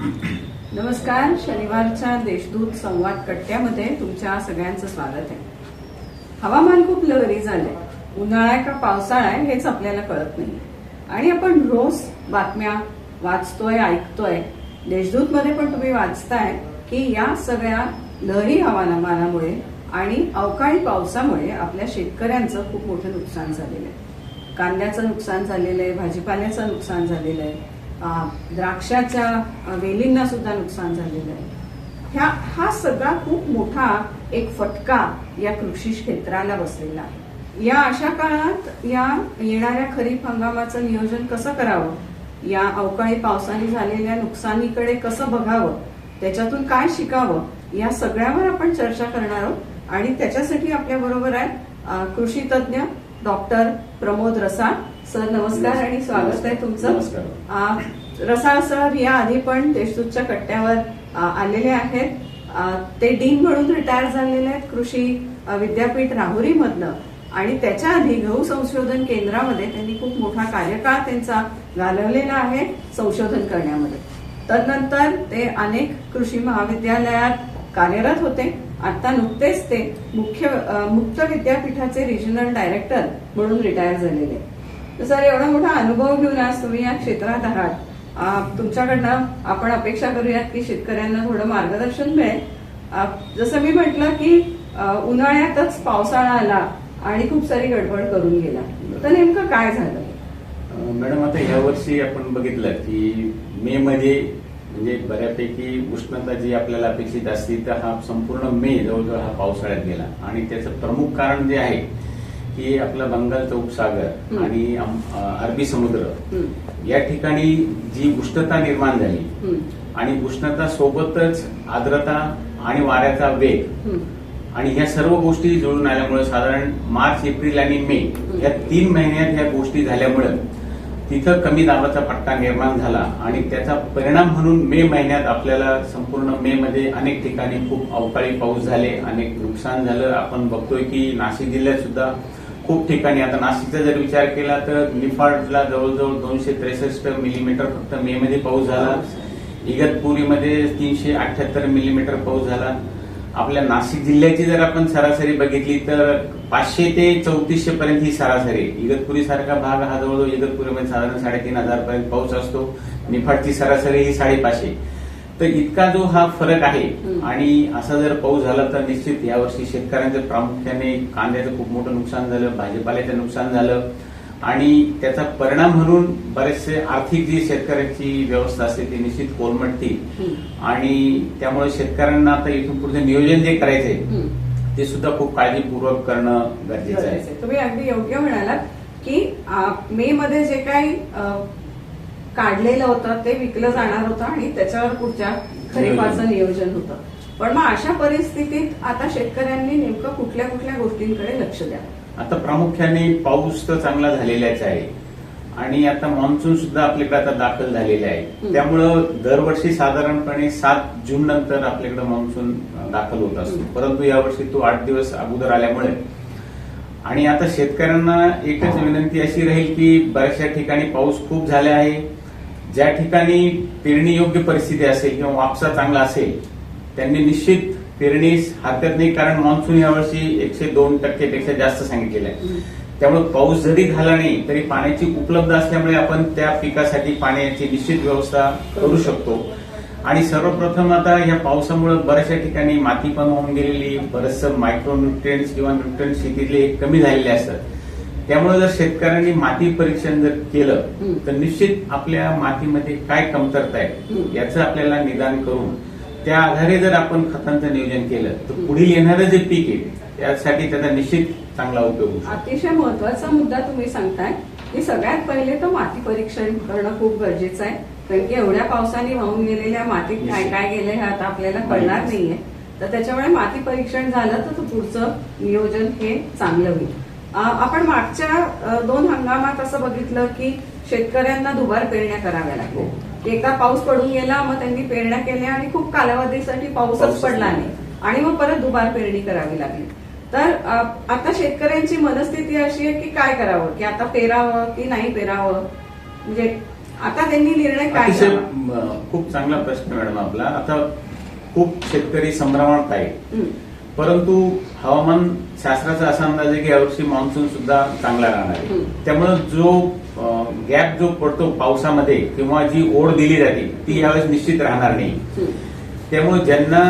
नमस्कार शनिवारच्या देशदूत संवाद कट्ट्यामध्ये तुमच्या सगळ्यांचं स्वागत आहे. हवामान खूप लहरी झालंय. उन्हाळा आहे का पावसाळा आहे हेच आपल्याला कळत नाही. आणि आपण रोज बातम्या वाचतोय ऐकतोय. देशदूत मध्ये पण तुम्ही वाचताय की या सगळ्या लहरी हवामानामुळे आणि अवकाळी पावसामुळे आपल्या शेतकऱ्यांचं खूप मोठं नुकसान झालेलं आहे. कांद्याचं नुकसान झालेलं आहे भाजीपाल्याचं नुकसान झालेलं आहे. द्राक्षाच्या वेलींना सुद्धा नुकसान झालेलं आहे. ह्या हा सगळा खूप मोठा एक फटका या कृषी क्षेत्राला बसलेला आहे. या अशा काळात या येणाऱ्या खरीप हंगामाचं नियोजन कसं करावं? या अवकाळी पावसाने झालेल्या नुकसानीकडे कसं बघावं? त्याच्यातून काय शिकावं? या सगळ्यावर आपण चर्चा करणार आहोत. आणि त्याच्यासाठी आपल्याबरोबर आहेत कृषी तज्ज्ञ डॉक्टर प्रमोद रसाळ सर नमस्कार आणि स्वागत आहे तुमचं. रसाळ सर या आधी पण देशदूतच्या कट्ट्यावर आलेले आहेत. ते डीन म्हणून रिटायर झालेले आहेत कृषी विद्यापीठ राहुरी मधनं आणि त्याच्या आधी गहू संशोधन केंद्रामध्ये त्यांनी खूप मोठा कार्यकाळ त्यांचा घालवलेला आहे संशोधन करण्यामध्ये. तदनंतर ते अनेक कृषी महाविद्यालयात कार्यरत होते. आता नुकतेच ते मुख्य मुक्त विद्यापीठाचे रिजनल डायरेक्टर म्हणून रिटायर झालेले. तर सर एवढा मोठा अनुभव घेऊन आज तुम्ही या क्षेत्रात आहात. तुमच्याकडनं आपण अपेक्षा करूयात की शेतकऱ्यांना थोडं मार्गदर्शन मिळेल. जसं मी म्हटलं की उन्हाळ्यातच पावसाळा आला आणि खूप सारी गडबड करून गेला. तर नेमकं काय झालं? मॅडम आता ह्या वर्षी आपण बघितलं की मे मध्ये म्हणजे बऱ्यापैकी उष्णता जी आपल्याला अपेक्षित असती तर हा संपूर्ण मे जवळजवळ हा पावसाळ्यात गेला. आणि त्याचं प्रमुख कारण जे आहे की आपला बंगालचा उपसागर. आणि अरबी समुद्र. या ठिकाणी जी उष्णता निर्माण झाली आणि उष्णता सोबतच आर्द्रता आणि वाऱ्याचा वेग आणि ह्या सर्व गोष्टी जुळून आल्यामुळे साधारण मार्च एप्रिल आणि मे या तीन महिन्यात ह्या गोष्टी झाल्यामुळे तिथं कमी दाबाचा पट्टा निर्माण झाला आणि त्याचा परिणाम म्हणून मे महिन्यात आपल्याला संपूर्ण मे मध्ये अनेक ठिकाणी खूप अवकाळी पाऊस झाले अनेक नुकसान झालं. आपण बघतोय की नाशिक जिल्ह्यात सुद्धा खूप ठिकाणी आता नाशिकचा जर विचार केला तर निफाडला जवळजवळ दोनशे त्रेसष्ट मिलीमीटर फक्त मे मध्ये पाऊस झाला. इगतपुरीमध्ये तीनशे अठ्याहत्तर मिलीमीटर पाऊस झाला. आपल्या नाशिक जिल्ह्याची जर आपण सरासरी बघितली तर पाचशे ते चौतीसशे पर्यंत ही सरासरी इगतपुरी सारखा भाग हा जवळजवळ इगतपुरीमध्ये साधारण साडेतीन हजार पर्यंत पाऊस असतो. निफाडची सरासरी ही साडेपाचशे. तर इतका जो हा फरक आहे. आणि असा जर पाऊस झाला तर निश्चित यावर्षी शेतकऱ्यांचं प्रामुख्याने कांद्याचं खूप मोठं नुकसान झालं भाजीपाल्याचं नुकसान झालं आणि त्याचा परिणाम म्हणून बरेचसे आर्थिक जी शेतकऱ्यांची व्यवस्था असते ती निश्चित कोलमटती आणि त्यामुळे शेतकऱ्यांना आता इथून पुढचं नियोजन जे करायचंय. ते सुद्धा खूप काळजीपूर्वक करणं गरजेचं आहे. तुम्ही अगदी योग्य म्हणालात की मे मध्ये जे काही काढलेलं होतं ते विकलं जाणार होतं आणि त्याच्यावर पुढच्या खरीपाचं नियोजन. होतं. पण मग अशा परिस्थितीत आता शेतकऱ्यांनी नेमकं कुठल्या कुठल्या गोष्टींकडे लक्ष द्यावं आता प्रामुख्याने पाऊस तर चांगला झालेलाच आहे. आणि आता मान्सून सुद्धा आपल्याकडे आता दाखल झालेले आहे. त्यामुळं दरवर्षी साधारणपणे सात जून नंतर आपल्याकडे मान्सून दाखल होत असतो. परंतु यावर्षी तो आठ दिवस अगोदर आल्यामुळे. आणि आता शेतकऱ्यांना एकच विनंती अशी राहील की बऱ्याचशा ठिकाणी पाऊस खूप झाला आहे. ज्या ठिकाणी पेरणी योग्य परिस्थिती असेल किंवा वापसा चांगला असेल त्यांनी निश्चित पेरणीस हरकत नाही. कारण मान्सून यावर्षी एकशे दोन टक्केपेक्षा जास्त सांगितलेलं आहे. त्यामुळे पाऊस जरी झाला नाही तरी पाण्याची उपलब्ध असल्यामुळे आपण त्या पिकासाठी पाण्याची निश्चित व्यवस्था करू शकतो. आणि सर्वप्रथम आता या पावसामुळे बऱ्याचशा ठिकाणी माती पण होऊन गेलेली बरेचसं मायक्रो न्यूट्रिएंट्स किंवा न्यूट्रिएंट्स शेतीतले कमी झालेले असतात. त्यामुळे जर शेतकऱ्यांनी माती परीक्षण जर केलं. तर निश्चित आपल्या मातीमध्ये काय कमतरता आहे. याचं आपल्याला निदान करून त्या आधारे जर आपण खतांचं नियोजन केलं तर पुढील येणारं जे पीक आहे त्यासाठी त्याचा निश्चित चांगला उपयोग. अतिशय महत्त्वाचा मुद्दा तुम्ही सांगताय की सगळ्यात पहिले तर माती परीक्षण करणं खूप गरजेचं आहे कारण की एवढ्या पावसाने वाहून गेलेल्या मातीत काय काय गेले हे आता आपल्याला कळणार नाहीये तर त्याच्यामुळे माती परीक्षण झालं तर तो पुढचं नियोजन हे चांगलं होईल आपण मागच्या दोन हंगामात असं बघितलं की शेतकऱ्यांना दुबार पेरण्या कराव्या लागल्या. की एकदा पाऊस पडून गेला मग त्यांनी पेरण्या केल्या आणि खूप कालावधीसाठी पाऊसच पडला नाही. आणि मग परत दुबार पेरणी करावी लागली. तर आता शेतकऱ्यांची मनस्थिती अशी आहे की काय करावं? की आता पेरावं की नाही पेरावं? म्हणजे आता त्यांनी निर्णय काय खूप चांगला प्रश्न मॅडम आपला. आता खूप शेतकरी संभ्रमात आहे हं. परंतु हवामान शास्त्राचा असा अंदाज आहे की यावर्षी मान्सून सुद्धा चांगला राहणार आहे. त्यामुळे जो गॅप जो पडतो पावसामध्ये किंवा जी ओढ दिली जाते ती यावेळेस निश्चित राहणार नाही. त्यामुळे ज्यांना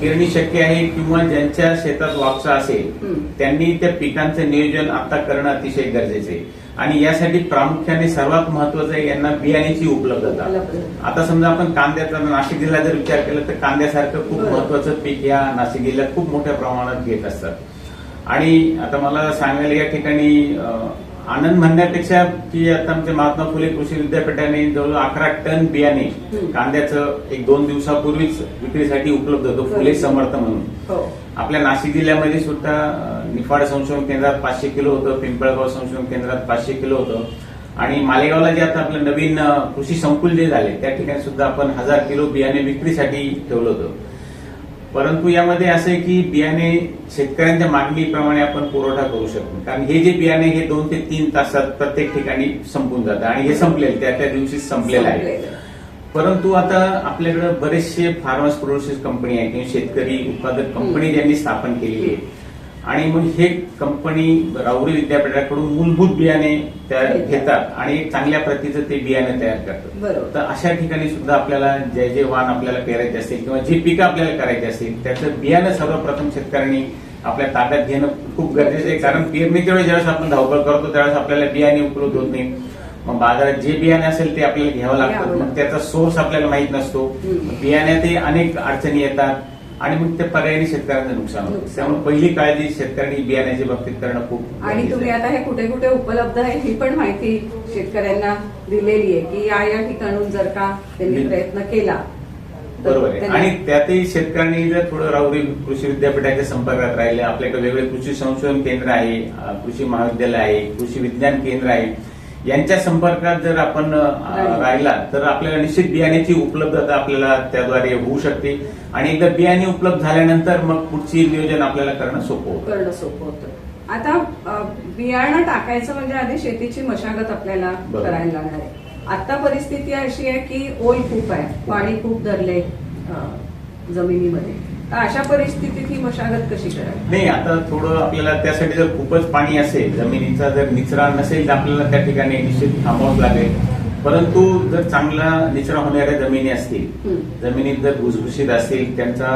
पेरणी शक्य आहे किंवा ज्यांच्या शेतात वापसा असेल. त्यांनी त्या पिकांचं नियोजन आता करणं अतिशय गरजेचं आहे आणि यासाठी प्रामुख्याने सर्वात महत्वाचं आहे यांना बियाण्याची उपलब्धता. आता समजा आपण कांद्याचा नाशिक जिल्हा जर विचार केला तर कांद्यासारखं खूप. महत्वाचं पीक या नाशिक जिल्ह्यात खूप मोठ्या प्रमाणात घेत असतात आणि आता मला सांगायला या ठिकाणी आनंद म्हणण्यापेक्षा की आता आमच्या महात्मा फुले कृषी विद्यापीठाने जवळ अकरा टन बियाणे. कांद्याचं एक दोन दिवसापूर्वीच विक्रीसाठी उपलब्ध होतं फुले. समर्थ म्हणून हो आपल्या नाशिक जिल्ह्यामध्ये सुद्धा निफाड संशोधन केंद्रात पाचशे किलो होतं पिंपळगाव संशोधन केंद्रात पाचशे किलो होतं आणि मालेगावला जे आता आपलं नवीन कृषी संकुल जे झाले त्या ठिकाणी सुद्धा आपण हजार किलो बियाणे विक्रीसाठी ठेवलं होतं परंतु यामध्ये असं आहे की बियाणे शेतकऱ्यांच्या मागणीप्रमाणे आपण पुरवठा करू शकतो. कारण हे जे बियाणे हे दोन ते तीन तासात प्रत्येक ठिकाणी संपून जातं आणि हे संपलेलं त्या त्या दिवशी संपलेलं आहे. परंतु आता आपल्याकडे बरेचसे फार्मर्स प्रोड्युसर्स कंपनी आहे किंवा शेतकरी उत्पादक कंपनी ज्यांनी स्थापन केलेली आहे. आणि मग हे कंपनी राहुरी विद्यापीठाकडून मूलभूत बियाणे तयार घेतात. आणि एक चांगल्या प्रतीचं ते बियाणे तयार करतात. तर अशा ठिकाणी सुद्धा आपल्याला जे जे वाण आपल्याला पेरायचे असेल किंवा जी पिकं आपल्याला करायची असेल त्याचं बियाणं सर्वप्रथम शेतकऱ्यांनी आपल्या ताब्यात घेणं खूप गरजेचं आहे. कारण पेरणीच्या वेळी ज्यावेळेस आपण धावपळ करतो त्यावेळेस आपल्याला बियाणे उपलब्ध होत नाही. मग बाजारात जे बियाणे असेल ते आपल्याला घ्यावं लागतं. मग. त्याचा सोर्स आपल्याला माहीत नसतो. बियाण्यातही अनेक अडचणी येतात. आणि मग ते पर्यायी शेतकऱ्यांचं नुकसान होतं. त्यामुळे पहिली काळजी शेतकऱ्यांनी बियाण्याच्या बाबतीत करणं खूप आणि तुम्ही. आता हे कुठे कुठे उपलब्ध आहे ही पण माहिती शेतकऱ्यांना दिलेली आहे की या या ठिकाणून जर का त्यांनी प्रयत्न केला बरोबर आहे आणि त्यातही शेतकऱ्यांनी जर थोडं राहुरी कृषी विद्यापीठाच्या संपर्कात राहिले आपल्याकडे वेगळे कृषी संशोधन केंद्र आहे कृषी महाविद्यालय आहे कृषी विज्ञान केंद्र आहे यांच्या संपर्कात जर आपण राहिलो. तर आपल्याला निश्चित बियाण्याची उपलब्धता आपल्याला त्याद्वारे होऊ शकते. आणि एकदा बियाणे उपलब्ध झाल्यानंतर मग पुढची नियोजन आपल्याला करणं सोपं होतं. करणं सोपं होतं. आता बियाणं टाकायचं म्हणजे आधी शेतीची मशागत आपल्याला. करायला लागणार आहे. आता परिस्थिती अशी आहे की ओल खूप आहे. पाणी खूप धरले जमिनीमध्ये. तर अशा परिस्थितीत ही मशागत कशी करावी नाही आता थोडं आपल्याला त्यासाठी जर खूपच पाणी असेल जमिनीचा जर निचरा नसेल तर आपल्याला त्या ठिकाणी निश्चित थांबावंच लागेल परंतु जर चांगला निचरा होणाऱ्या जमिनी असतील. जमिनीत जर भुसभुशीत असतील त्यांचा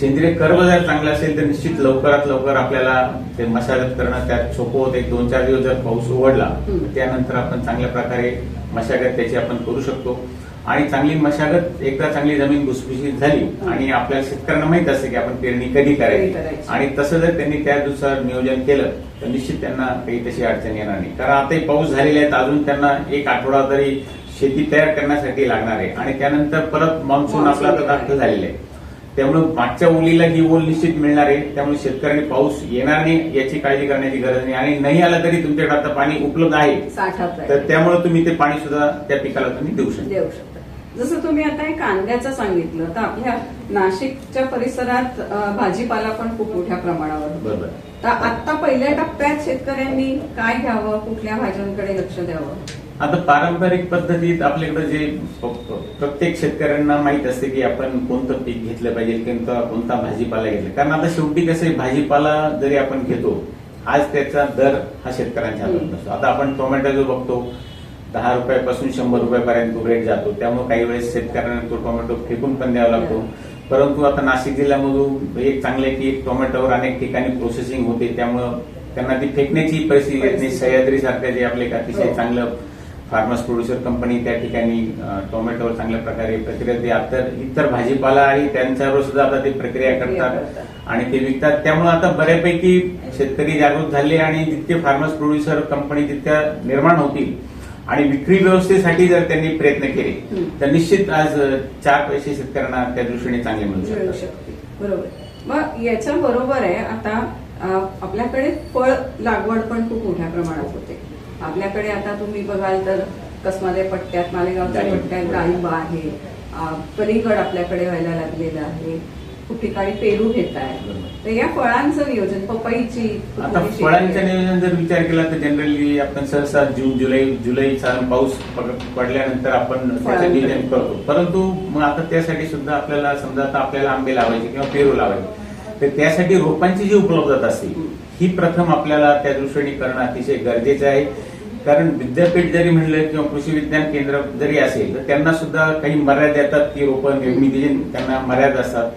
सेंद्रिय कर्ब जर चांगला असेल तर निश्चित लवकरात लवकर आपल्याला ते मशागत करणं त्यात सोपं होतं एक दोन चार दिवस जर पाऊस उघडला. त्यानंतर आपण चांगल्या प्रकारे मशागत त्याची आपण करू शकतो आणि चांगली मशागत एकदा चांगली जमीन भुसभुशीत झाली आणि आपल्या शेतकऱ्यांना माहीत असते की आपण पेरणी कधी करायची. आणि तसं जर त्यांनी त्यानुसार नियोजन केलं तर निश्चित त्यांना काही तशी अडचण येणार नाही. कारण आताही पाऊस झालेले आहेत अजून त्यांना एक आठवडा तरी शेती तयार करण्यासाठी लागणार आहे. आणि त्यानंतर परत मान्सून आपला आता दाखल झालेला आहे. त्यामुळे मागच्या ओलीला ही ओल निश्चित मिळणार आहे. त्यामुळे शेतकऱ्यांनी पाऊस येणार नाही याची काळजी करण्याची गरज नाही. आणि नाही आला तरी तुमच्याकडे आता पाणी उपलब्ध आहे. तर त्यामुळे तुम्ही ते पाणी सुद्धा त्या पिकाला तुम्ही देऊ शकता. जसं तुम्ही आता हे कांद्याचं सांगितलं तर आपल्या नाशिकच्या परिसरात भाजीपाला पण खूप मोठ्या प्रमाणावर तर आता पहिल्या टप्प्यात शेतकऱ्यांनी काय घ्यावं? कुठल्या भाज्यांकडे लक्ष द्यावं? आता पारंपरिक पद्धतीत आपल्याकडे जे प्रत्येक शेतकऱ्यांना माहीत असते की आपण कोणतं पीक घेतलं पाहिजे कोणता कोणता भाजीपाला घेतला. कारण आता शेवटी कसं भाजीपाला जरी आपण घेतो आज त्याचा दर हा शेतकऱ्यांच्या हातात. नसतो. आता आपण टोमॅटो जो बघतो दहा रुपयापासून शंभर रुपयापर्यंत तो रेट जातो. त्यामुळे काही वेळेस शेतकऱ्यांना तो टोमॅटो फेकून पण द्यावा लागतो. परंतु आता नाशिक जिल्ह्यामधून एक चांगलं की टोमॅटोवर अनेक ठिकाणी प्रोसेसिंग होते. त्यामुळं त्यांना ती फेकण्याची परिस्थिती येत नाही. सह्याद्री सारखं जे आपले अतिशय हो. चांगलं फार्मर्स प्रोड्युसर कंपनी त्या ठिकाणी टोमॅटोवर चांगल्या प्रकारे प्रक्रिया ते आता इतर भाजीपाला आणि त्यांच्यावर सुद्धा आता ते प्रक्रिया करतात करतात. आणि ते विकतात. त्यामुळे आता बऱ्यापैकी शेतकरी जागृत झाले आणि जितके फार्मर्स प्रोड्युसर कंपनी तितक्या निर्माण होतील आणि विक्री व्यवस्थेसाठी जर त्यांनी प्रयत्न केले. तर निश्चित आज चार पैसे शेतकऱ्यांना त्या दृष्टीने चांगले मिळू शकतात. शकते बरोबर. मग याच्या बरोबर आहे आता आपल्याकडे फळ लागवड पण खूप मोठ्या प्रमाणात होते. आपल्याकडे आता तुम्ही बघाल तर कसमादे पट्ट्यात मालेगावच्या. पट्ट्यात डाळिंब आहे कलिंगड आपल्याकडे व्हायला लागलेलं आहे. खूप ठिकाणी पेरू घेत आहे. तर या फळांचं नियोजन पपईची आता. नियोजन जर विचार केला तर जनरली आपण सहसा जून जुलै जुलै चालून पाऊस पड- पडल्यानंतर आपण त्याचं. नियोजन करतो परंतु मग आता त्यासाठी सुद्धा आपल्याला समजा आता आपल्याला आंबे लावायचे किंवा पेरू लावायचे तर त्यासाठी रोपांची जी उपलब्धता असते ही प्रथम आपल्याला त्या दृष्टीने करणं अतिशय गरजेचं आहे कारण विद्यापीठ जरी म्हणलं किंवा कृषी विज्ञान केंद्र जरी असेल तर त्यांना सुद्धा काही मर्यादा येतात की रोपं निर्मितीची त्यांना मर्यादा असतात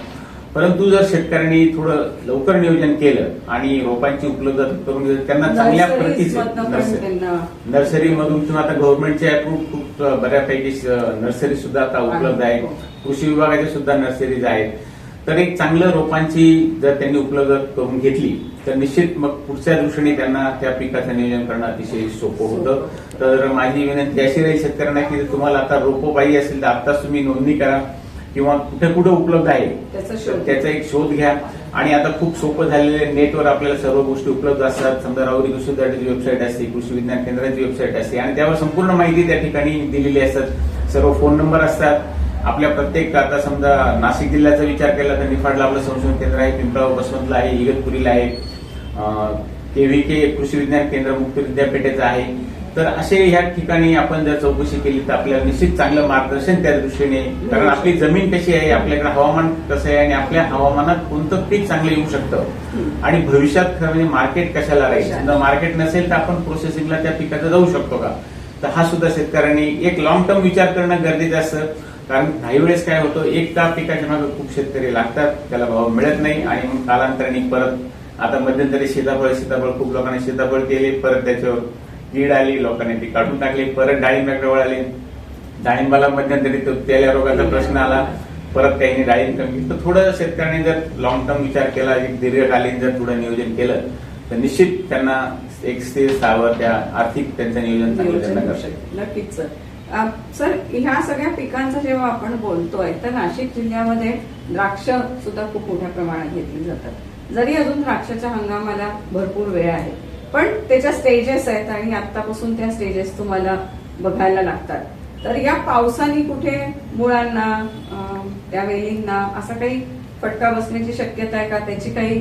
परंतु जर शेतकऱ्यांनी थोडं लवकर नियोजन केलं आणि रोपांची उपलब्धता करून दिली, त्यांना चांगल्या प्रतीचे नर्सरी. त्यांना. नर्सरी मधून किंवा आता गव्हर्नमेंटचे अप्रूव्ह खूप बऱ्यापैकी नर्सरी सुद्धा आता उपलब्ध आहे. कृषी विभागाच्या सुद्धा नर्सरीज आहेत. तर एक चांगलं रोपांची जर त्यांनी उपलब्ध करून घेतली तर निश्चित मग पुढच्या दृष्टीने त्यांना त्या पिकाचं नियोजन करणं अतिशय सोपं होतं. तर माझी विनंती अशी राहील शेतकऱ्यांना की जर तुम्हाला आता रोपं पाहिजे असेल तर आताच तुम्ही नोंदणी करा. किंवा कुठे कुठे उपलब्ध आहे त्याचा एक शोध घ्या. आणि आता खूप सोपं झालेले नेटवर आपल्याला सर्व गोष्टी उपलब्ध असतात. समजा राहुरी कृषी विद्यापीठाची वेबसाईट असते कृषी विज्ञान केंद्राची वेबसाईट असते. आणि त्यावर संपूर्ण माहिती त्या ठिकाणी दिलेली असतात. सर्व फोन नंबर असतात. आपल्या प्रत्येक आता समजा नाशिक जिल्ह्याचा विचार केला तर निफाडला आपलं संशोधन केंद्र आहे पिंपळाव बसवंतला आहे इगतपुरीला आहे. केव्हीके कृषी विज्ञान केंद्र मुक्त विद्यापीठेचं आहे. तर असे ह्या ठिकाणी आपण जर चौकशी केली तर आपल्याला निश्चित चांगलं मार्गदर्शन त्या दृष्टीने कारण आपली जमीन कशी आहे आपल्याकडे हवामान कसं आहे आणि आपल्या हवामानात कोणतं पीक चांगलं येऊ शकतं? आणि भविष्यात खरं म्हणजे मार्केट कशाला राहील? समजा मार्केट नसेल तर आपण प्रोसेसिंगला त्या पिकाचं जाऊ शकतो का? तर हा सुद्धा शेतकऱ्यांनी एक लॉंग टर्म विचार करणं गरजेचं असतं. कारण काही वेळेस काय होतं एक का पिकाच्या मागे खूप शेतकरी लागतात त्याला भाव मिळत नाही आणि मग कालांतराने परत आता मध्यंतरी सीताफळ सीताफळ खूप लोकांनी सीताफळ केले परत त्याच्यावर कीड आली लोकांनी ती काढून टाकली परत डाळिंबाकडे वळाले डाळिंबाला मध्यंतरी तो तेल्या रोगाचा प्रश्न आला परत काही डाळिंब कमी तर थोडं शेतकऱ्यांनी जर लॉंग टर्म विचार केला एक दीर्घकालीन जर थोडं नियोजन केलं तर निश्चित त्यांना एक स्थिर स्थावर त्या आर्थिक त्यांचं नियोजन चांगलं त्यांना. शकते. नक्कीच सर सर ह्या सगळ्या पिकांचं जेव्हा आपण बोलतोय तर नाशिक जिल्ह्यामध्ये द्राक्ष सुद्धा खूप मोठ्या प्रमाणात घेतली जातात जरी अजून द्राक्षाच्या हंगामाला भरपूर वेळ आहे पण त्याच्या स्टेजेस आहेत आणि आतापासून त्या स्टेजेस तुम्हाला बघायला लागतात. तर या पावसाने कुठे मुळांना त्या वेलींना असा काही फटका बसण्याची शक्यता आहे का? त्याची काही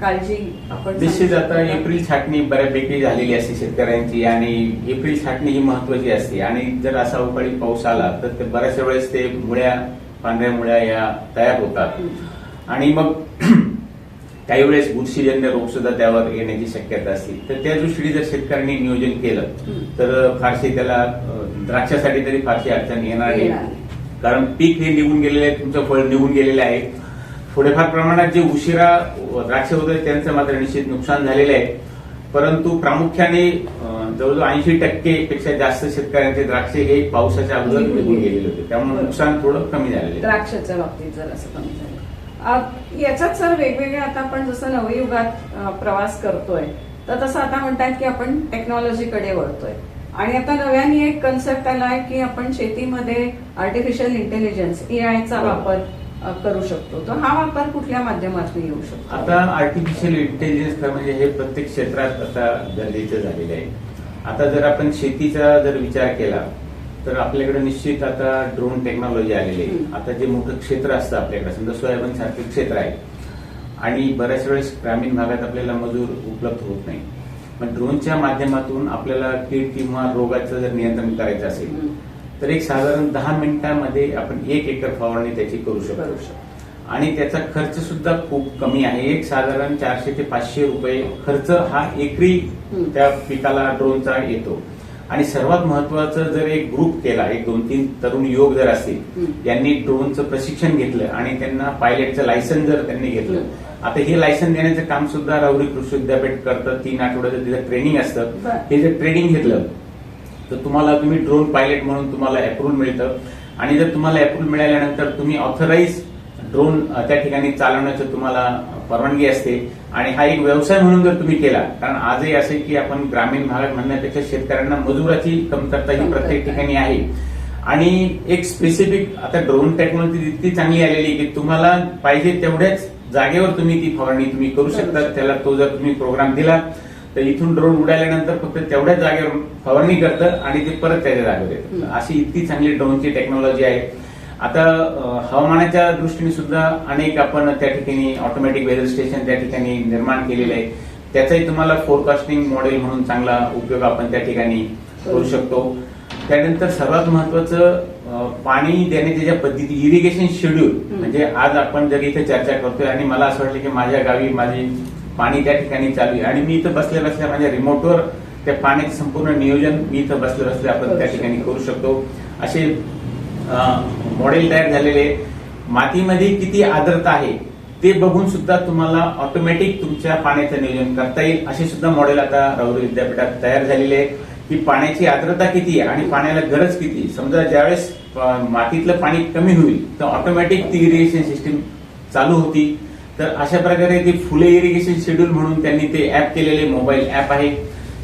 काळजी आपण निश्चित आता? एप्रिल छाटणी बऱ्यापैकी झालेली असते शेतकऱ्यांची आणि एप्रिल छाटणी ही महत्वाची असते. आणि जर असा अवकाळी पाऊस आला तर ते बऱ्याचशा वेळेस ते मुळ्या पांढऱ्या मुळ्या या तयार होतात. आणि मग काही वेळेस बुरशीजन्य रोग सुद्धा त्यावर येण्याची शक्यता असते. तर त्या दृष्टीने जर शेतकऱ्यांनी नियोजन केलं. तर फारशी त्याला द्राक्षासाठी तरी फारशी अडचण येणार नाही. कारण पीक हे निघून गेलेले आहे तुमचं फळ निघून गेलेलं आहे. थोडेफार प्रमाणात जे उशिरा द्राक्ष होते त्यांचं मात्र निश्चित नुकसान झालेलं आहे. परंतु प्रामुख्याने जवळजवळ ऐंशी टक्के पेक्षा जास्त शेतकऱ्यांचे द्राक्षे हे पावसाच्या अगोदर निघून निघून गेले. गेलेले होते. त्यामुळे नुकसान थोडं कमी झालेलं आहे. द्राक्षाच्या बाबतीत जर असं कमी झालं याच्यात सर वेगवेगळे आता आपण जसं नवयुगात प्रवास करतोय तर तसं आता म्हणतात की आपण टेक्नॉलॉजीकडे वळतोय. आणि आता नव्याने एक कन्सेप्ट आलाय की आपण शेतीमध्ये आर्टिफिशियल इंटेलिजन्स चा बरोबर. वापर करू शकतो. तर हा वापर कुठल्या माध्यमातून येऊ शकतो? आता आर्टिफिशियल इंटेलिजन्स म्हणजे हे प्रत्येक क्षेत्रात आता गरजेचं झालेलं आहे. आता जर आपण शेतीचा जर विचार केला तर आपल्याकडे निश्चित आता ड्रोन टेक्नॉलॉजी आलेली आहे. आता जे मोठं क्षेत्र असतं आपल्याकडे समजा सोयाबीन सारखे क्षेत्र आहे. आणि बऱ्याच वेळेस ग्रामीण भागात आपल्याला मजूर उपलब्ध होत नाही. मग ड्रोनच्या माध्यमातून आपल्याला कीड किंवा रोगाचं जर नियंत्रण करायचं असेल. तर एक साधारण दहा मिनिटांमध्ये आपण एक एकर फवारणी त्याची करू शकतो. आणि त्याचा खर्च सुद्धा खूप कमी आहे. एक साधारण चारशे ते पाचशे रुपये खर्च हा एकरी. त्या पिकाला ड्रोनचा येतो. आणि सर्वात महत्वाचं जर एक ग्रुप केला एक दोन तीन तरुण युवक जर असतील. यांनी ड्रोनचं प्रशिक्षण घेतलं आणि त्यांना पायलटचं लायसन जर त्यांनी घेतलं. आता हे लायसन देण्याचं काम सुद्धा राहुरी कृषी विद्यापीठ करतं तीन आठवड्याचं तिथं ट्रेनिंग असतं. हे जर ट्रेनिंग घेतलं तर तुम्हाला तुम्ही ड्रोन पायलट म्हणून तुम्हाला अप्रूव्ह मिळतं आणि जर तुम्हाला अप्रूव्ह मिळाल्यानंतर तुम्ही ऑथराईज ड्रोन त्या ठिकाणी चालवण्याचं तुम्हाला परवानगी असते. आणि हा एक व्यवसाय म्हणून जर तुम्ही केला कारण आजही असे की आपण ग्रामीण भागात म्हणण्यापेक्षा शेतकऱ्यांना मजुराची कमतरता ही प्रत्येक ठिकाणी आहे. आणि एक स्पेसिफिक आता ड्रोन टेक्नॉलॉजी इतकी चांगली आलेली की तुम्हाला पाहिजे तेवढ्याच जागेवर तुम्ही ती फवारणी तुम्ही करू शकता. त्याला तो जर तुम्ही प्रोग्राम दिला तर इथून ड्रोन उडाल्यानंतर फक्त तेवढ्याच जागेवर फवारणी करतं आणि ते परत त्याच्या जागेवर येतं. अशी इतकी चांगली ड्रोनची टेक्नॉलॉजी आहे. आता हवामानाच्या दृष्टीने सुद्धा अनेक आपण त्या ठिकाणी ऑटोमॅटिक वेदर स्टेशन त्या ठिकाणी निर्माण केलेले आहे. त्याचाही तुम्हाला फोरकास्टिंग मॉडेल म्हणून चांगला उपयोग आपण त्या ठिकाणी करू शकतो. त्यानंतर सर्वात महत्वाचं पाणी देण्याच्या ज्या पद्धती इरिगेशन शेड्यूल म्हणजे आज आपण जर इथे चर्चा करतोय आणि मला असं वाटलं की माझ्या गावी माझी पाणी त्या ठिकाणी चालू आहे आणि मी इथं बसल्या बसल्या माझ्या रिमोटवर त्या पाण्याचे संपूर्ण नियोजन मी इथं बसल्या बसल्या आपण त्या ठिकाणी करू शकतो. असे मॉडेल तयार झालेले आहे. मातीमध्ये किती आर्द्रता आहे ते बघून सुद्धा तुम्हाला ऑटोमॅटिक तुमच्या पाण्याचं नियोजन करता येईल. असे सुद्धा मॉडेल आता राऊरी विद्यापीठात तयार झालेले आहे की पाण्याची आर्द्रता किती आहे आणि पाण्याला गरज किती समजा ज्यावेळेस मातीतलं पाणी कमी होईल तर ऑटोमॅटिक ती इरिगेशन सिस्टीम चालू होती. तर अशा प्रकारे ते फुले इरिगेशन शेड्यूल म्हणून त्यांनी ते ऍप केलेले मोबाईल ऍप आहे.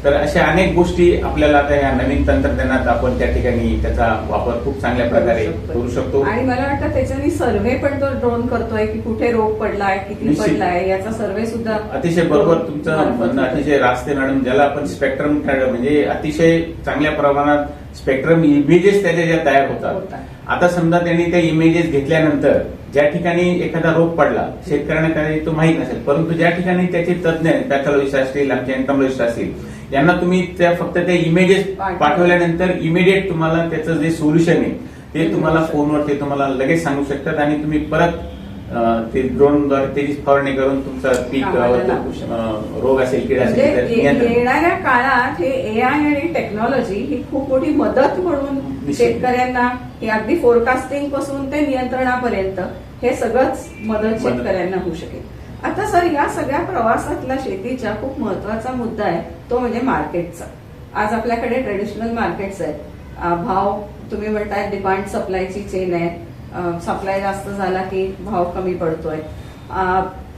तर अशा अनेक गोष्टी आपल्याला आता या नवीन तंत्रज्ञानात आपण त्या ठिकाणी त्याचा वापर खूप चांगल्या प्रकारे करू शकतो आणि मला वाटतं त्याच्यानी सर्व्हे पण तो ड्रोन करतोय की कुठे रोग पडलाय किती. पडलाय याचा सर्व्हे सुद्धा अतिशय बरोबर तुमचं. अतिशय रास्ते मॅडम ज्याला आपण स्पेक्ट्रम म्हणजे अतिशय चांगल्या प्रमाणात स्पेक्ट्रम इमेजेस त्याच्या ज्या तयार होतात. आता समजा त्यांनी त्या इमेजेस घेतल्यानंतर ज्या ठिकाणी एखादा रोग पडला शेतकऱ्यांना काही तो माहीत नसेल परंतु ज्या ठिकाणी त्याचे तज्ज्ञ पॅथॉलॉजिस्ट असतील आमचे एन्टॉलॉजिस्ट असतील यांना तुम्ही त्या फक्त त्या इमेजेस पाठवा. पाठवल्यानंतर इमिडिएट तुम्हाला त्याचं जे सोल्युशन आहे ते तुम्हाला फोनवर ते तुम्हाला लगेच सांगू शकतात आणि तुम्ही परत ते ड्रोनद्वारे फवारणी करून तुमचं पीक रोग असेल किडा म्हणजे असेल येणाऱ्या काळात हे ए आय आणि टेक्नॉलॉजी ही खूप मोठी मदत म्हणून. शेतकऱ्यांना अगदी फोरकास्टिंगपासून ते नियंत्रणापर्यंत हे सगळंच मदत शेतकऱ्यांना होऊ शकेल. आता सर या सगळ्या प्रवासातला शेतीचा खूप महत्त्वाचा मुद्दा आहे तो म्हणजे मार्केटचा. आज आपल्याकडे ट्रेडिशनल मार्केट्स आहेत. भाव तुम्ही म्हणताय डिमांड सप्लायची चेन आहे. सप्लाय जास्त झाला की भाव कमी पडतोय.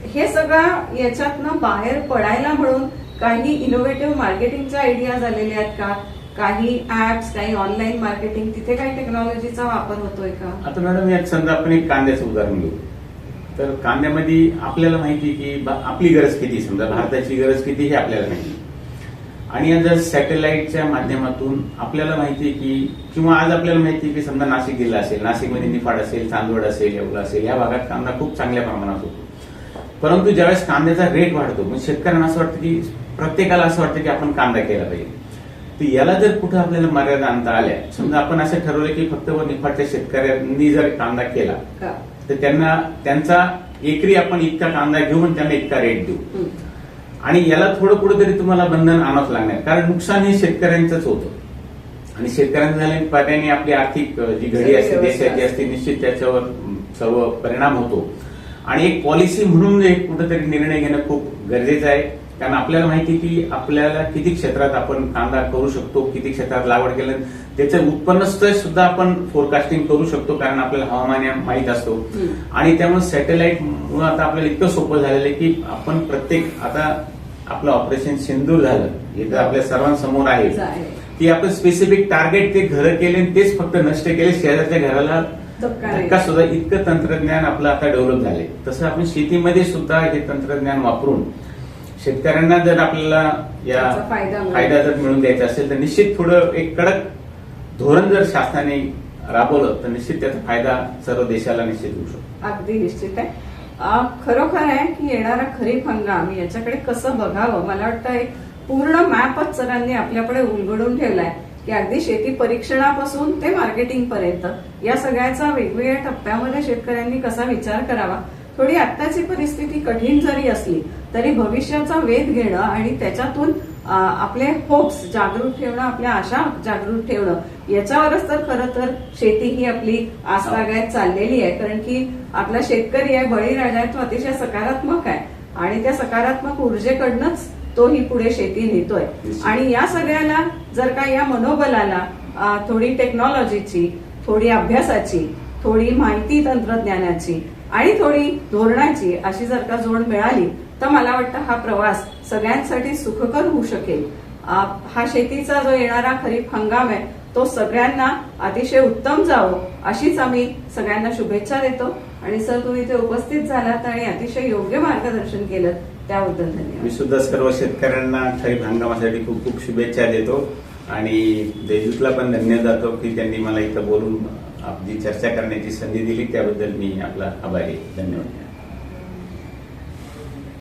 हे सगळं याच्यातनं बाहेर पडायला म्हणून काही इनोव्हेटिव्ह मार्केटिंगच्या आयडिया झालेल्या आहेत का? काही ऍप्स काही ऑनलाईन मार्केटिंग तिथे काही टेक्नॉलॉजीचा वापर होतोय का? आता मॅडम यात समजा आपण एक कांद्याचं उदाहरण घेऊ. तर कांद्यामध्ये आपल्याला माहिती की बा- आपली गरज किती समजा भारताची गरज किती हे आपल्याला माहिती आणि आज जर सॅटेलाइटच्या माध्यमातून आपल्याला माहिती की किंवा आज आपल्याला माहिती की समजा नाशिक जिल्हा असेल नाशिकमध्ये निफाड असेल चांदवड असेल येवला असेल या भागात कांदा खूप चांगल्या प्रमाणात होतो. परंतु ज्यावेळेस कांद्याचा रेट वाढतो मग शेतकऱ्यांना असं वाटतं की प्रत्येकाला असं वाटतं की आपण कांदा केला पाहिजे. तर याला जर कुठं आपल्याला मर्यादा आणता आल्या समजा आपण असं ठरवलं की फक्त व निफाडच्या शेतकऱ्यांनी जर कांदा केला का तर त्यांना त्यांचा एकरी आपण इतका कांदा घेऊन त्यांना इतका रेट देऊ. आणि याला थोडं कुठेतरी तुम्हाला बंधन आणावंच लागणार. कारण नुकसान हे शेतकऱ्यांचंच होतं. आणि शेतकऱ्यांचं झाले पर्यायाने आपली आर्थिक जी घडी असते देशाची असते निश्चित त्याच्यावर सर्व परिणाम होतो. आणि एक पॉलिसी म्हणून एक कुठेतरी निर्णय घेणं खूप गरजेचं आहे. कारण आपल्याला माहिती की आपल्याला किती क्षेत्रात आपण कांदा करू शकतो किती क्षेत्रात लागवड केलं त्याचं उत्पन्न सुद्धा आपण फोरकास्टिंग करू शकतो कारण आपल्याला हवामान या माहीत असतो. आणि त्यामुळे सॅटेलाइट मुळे आता आपल्याला इतकं सोपं झालेलं आहे की आपण प्रत्येक आता आपलं ऑपरेशन सिंदूर झालं हे तर आपल्या सर्वांसमोर आहे. की आपण स्पेसिफिक टार्गेट ते घर केले आणि तेच फक्त नष्ट केले शेजारच्या घराला. धक्का सुद्धा इतकं तंत्रज्ञान आपलं आता डेव्हलप झाले तसं आपण शेतीमध्ये सुद्धा हे तंत्रज्ञान वापरून शेतकऱ्यांना जर आपल्याला या फायदा जर मिळून द्यायचा असेल तर निश्चित थोडं एक कडक धोरण जर शासनाने राबवलं तर निश्चित त्याचा फायदा सर्व देशाला निश्चित होऊ शकतो. अगदी निश्चित आहे. खरोखर आहे की येणारा खरीप हंगाम याच्याकडे कसं बघावं? मला वाटतं एक पूर्ण मॅपच सरांनी आपल्याकडे उलगडून ठेवलाय की अगदी शेती परीक्षणापासून ते मार्केटिंग पर्यंत या सगळ्याचा वेगवेगळ्या टप्प्यामध्ये शेतकऱ्यांनी कसा विचार करावा? थोडी आत्ताची परिस्थिती कठीण जरी असली तरी भविष्याचा वेध घेणं आणि त्याच्यातून आपले होप्स जागृत ठेवणं आपल्या आशा जागृत ठेवणं याच्यावरच तर खरं तर शेती ही आपली आस्थागायत चाललेली आहे. कारण की आपला शेतकरी आहे बळीराजा आहे तो अतिशय सकारात्मक आहे. आणि त्या सकारात्मक ऊर्जेकडनंच तो ही पुढे शेती नेतोय. आणि या सगळ्याला जर का या मनोबलाला थोडी टेक्नॉलॉजीची थोडी अभ्यासाची थोडी माहिती तंत्रज्ञानाची आणि थोडी धोरणाची अशी जर का जोड मिळाली तर मला वाटतं हा प्रवास सगळ्यांसाठी सुखकर होऊ शकेल. हा शेतीचा जो येणारा खरीप हंगाम आहे तो सगळ्यांना अतिशय उत्तम जावो अशीच आम्ही सगळ्यांना शुभेच्छा देतो. आणि सर तुम्ही इथे उपस्थित झालात आणि अतिशय योग्य मार्गदर्शन केलं त्याबद्दल मी सुद्धा सर्व शेतकऱ्यांना खरीप हंगामासाठी खूप खूप शुभेच्छा देतो. आणि देजूतला पण धन्य जातो की त्यांनी मला इथं बोलून आपली चर्चा करण्याची संधी दिली त्याबद्दल मी आपला आभारी धन्यवाद.